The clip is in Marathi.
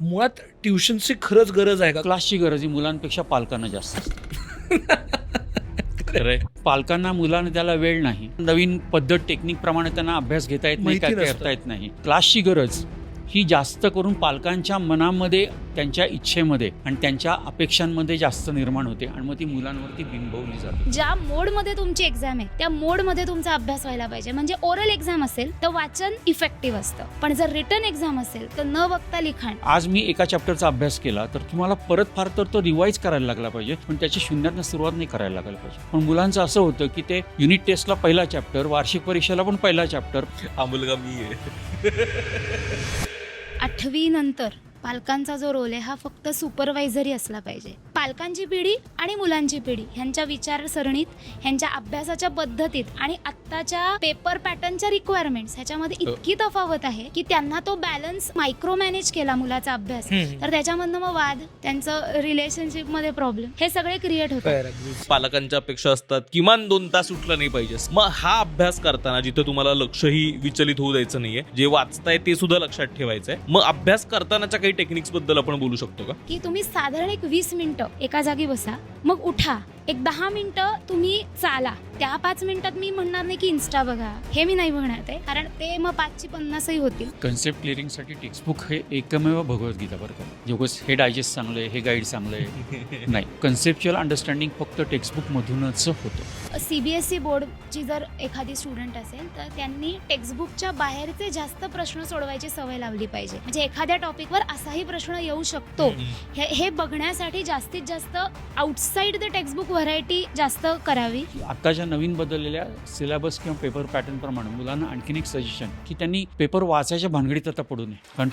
मुळात ट्युशनची खरंच गरज आहे का? क्लासची गरज ही मुलांपेक्षा पालकांना जास्त. असते पालकांना मुलांना त्याला वेळ नाही. नवीन पद्धत टेक्निक प्रमाणे त्यांना अभ्यास घेता येत नाही काय. करता येत नाही. क्लासची गरज. ही जास्त करून पालकांच्या मनामध्ये त्यांच्या इच्छेमध्ये आणि त्यांच्या अपेक्षांमध्ये जास्त निर्माण होते आणि मग ती मुलांवरती बिंबवली जाते. ज्या मोडमध्ये तुमची एक्झाम आहे त्या मोडमध्ये तुमचा अभ्यास व्हायला पाहिजे. म्हणजे ओरल एक्झाम असेल तर वाचन इफेक्टिव्ह असतं. पण जर रिटर्न एक्झाम असेल तर न बघता लिखाण. आज मी एका चॅप्टरचा अभ्यास केला तर तुम्हाला परत फार तर तो रिवाईज करायला लागला पाहिजे पण त्याची शून्यातनं सुरुवात नाही करायला लागायला पाहिजे. पण मुलांचं असं होतं की ते युनिट टेस्टला पहिला चॅप्टर वार्षिक परीक्षेला पण पहिला चॅप्टर हा मुलगा मी आहे. आठवीनंतर पालकांचा जो रोल आहे हा फक्त सुपरवायझरी असला पाहिजे. पालकांची पिढी आणि मुलांची पिढी ह्यांच्या विचारसरणीत ह्यांच्या अभ्यासाच्या पद्धतीत आणि आत्ताच्या पेपर पॅटर्नच्या रिक्वायरमेंट्स ह्याच्यामध्ये इतकी तफावत आहे की त्यांना तो बॅलन्स मायक्रो मॅनेज केला मुलाचा अभ्यास. तर त्याच्यामधनं मग वाद त्यांचं रिलेशनशिपमध्ये प्रॉब्लेम हे सगळे क्रिएट होतात. अगदीच. पालकांच्या अपेक्षा असतात किमान दोन तास उठलं नाही पाहिजे. मग हा अभ्यास करताना जिथं तुम्हाला लक्षही विचलित होऊ द्यायचं नाहीये जे वाचताय ते सुद्धा लक्षात ठेवायचंय. मग अभ्यास करतानाच्या काही टेक्निक्सबद्दल आपण बोलू शकतो का? की तुम्ही साधारण एक वीस मिनिटं एका जागी बसा. मग उठा. एक दहा मिनिटं तुम्ही चाला. त्या पाच मिनिटात मी म्हणणार नाही की इन्स्टा बघा. हे मी नाही बघणार ते. कारण ते मग पाचशे पन्नासही होतील. कन्सेप्ट क्लिअरिंगसाठी टेक्स्टबुक हे एकमेव भगवद्गीता बरं का. जोगस हे डायजेस्ट चांगलं आहे हे गाईड चांगलं आहे नाही. कन्सेप्च्युअल अंडरस्टँडिंग फक्त टेक्स्टबुकमधूनच होतं. सी बी एस ई बोर्डची जर एखादी स्टुडंट असेल तर त्यांनी टेक्स्टबुकच्या बाहेरचे जास्त प्रश्न सोडवायची सवय लावली पाहिजे. म्हणजे एखाद्या टॉपिकवर असाही प्रश्न येऊ शकतो. हे हे बघण्यासाठी जास्तीत जास्त आउटसाईड द टेक्स्टबुक व्हरायटी जास्त करावी. आत्ताच्या नवीन बदललेल्या सिलेबस किंवा पेपर पॅटर्नप्रमाणे मुलांना आणखीन एक सजेशन की त्यांनी पेपर वाचायच्या भानगडीत आता पडू नये. कारण